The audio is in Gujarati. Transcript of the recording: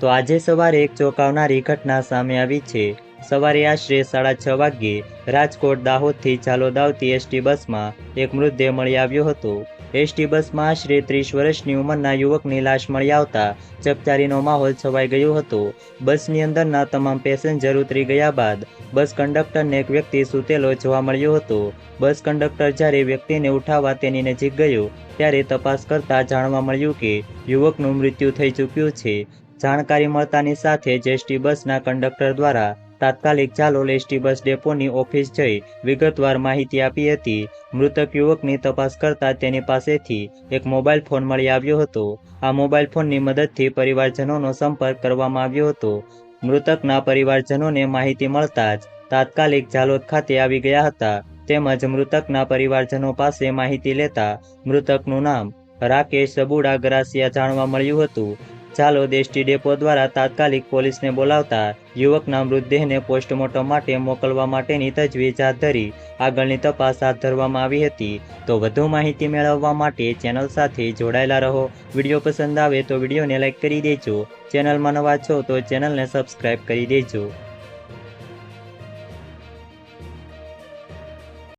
તો આજે સવારે એક ચોંકાવનારી ઘટના સામે આવી છે. સવારે આશરે સાડા છ વાગ્યે રાજકોટ દાહોદથી ઝાલોદ આવતી એસટી બસમાં એક મૃતદેહ મળી આવ્યો હતો. એસટી બસમાં આશરે ત્રીસ વર્ષની ઉંમરના યુવકની લાશ મળી આવતા ચકચારીનો માહોલ છવાઈ ગયો હતો. બસની અંદરના તમામ પેસેન્જર ઉતરી ગયા બાદ બસ કંડક્ટરને એક વ્યક્તિ સૂતેલો જોવા મળ્યો હતો. બસ કંડક્ટર જ્યારે વ્યક્તિને ઉઠાવવા તેની નજીક ગયો, ત્યારે તપાસ કરતા જાણવા મળ્યું કે યુવકનું મૃત્યુ થઈ ચૂક્યું છે. જાણકારી મળતાની સાથે જ એસટી બસના કંડક્ટર દ્વારા તાત્કાલિક ઝાલોલ એસટી બસ ડેપોની ઓફિસ જઈ વિગતવાર માહિતી આપી હતી. મૃતક યુવકની તપાસ કરતા તેની પાસેથી એક મોબાઈલ ફોન મળી આવ્યો હતો. આ મોબાઈલ ફોનની મદદથી પરિવારજનોનો સંપર્ક કરવામાં આવ્યો હતો. મૃતકના પરિવારજનોને માહિતી મળતા જ તાત્કાલિક ઝાલોદ ખાતે આવી ગયા હતા. તેમજ મૃતકના પરિવારજનો પાસે માહિતી લેતા મૃતકનું નામ રાકેશ સબુડા ગરાસિયા જાણવા મળ્યું હતું. ઝાલોદ એસટી ડેપો દ્વારા તાત્કાલિક પોલીસને બોલાવતા યુવકના મૃતદેહને પોસ્ટમોર્ટમ માટે મોકલવા માટેની તજવીજ હાથ ધરી આગળની તપાસ હાથ ધરવામાં આવી હતી. તો વધુ માહિતી મેળવવા માટે ચેનલ સાથે જોડાયેલા રહો. વીડિયો પસંદ આવે તો વિડીયોને લાઇક કરી દેજો. ચેનલમાં નવા છો તો ચેનલને સબસ્ક્રાઈબ કરી દેજો.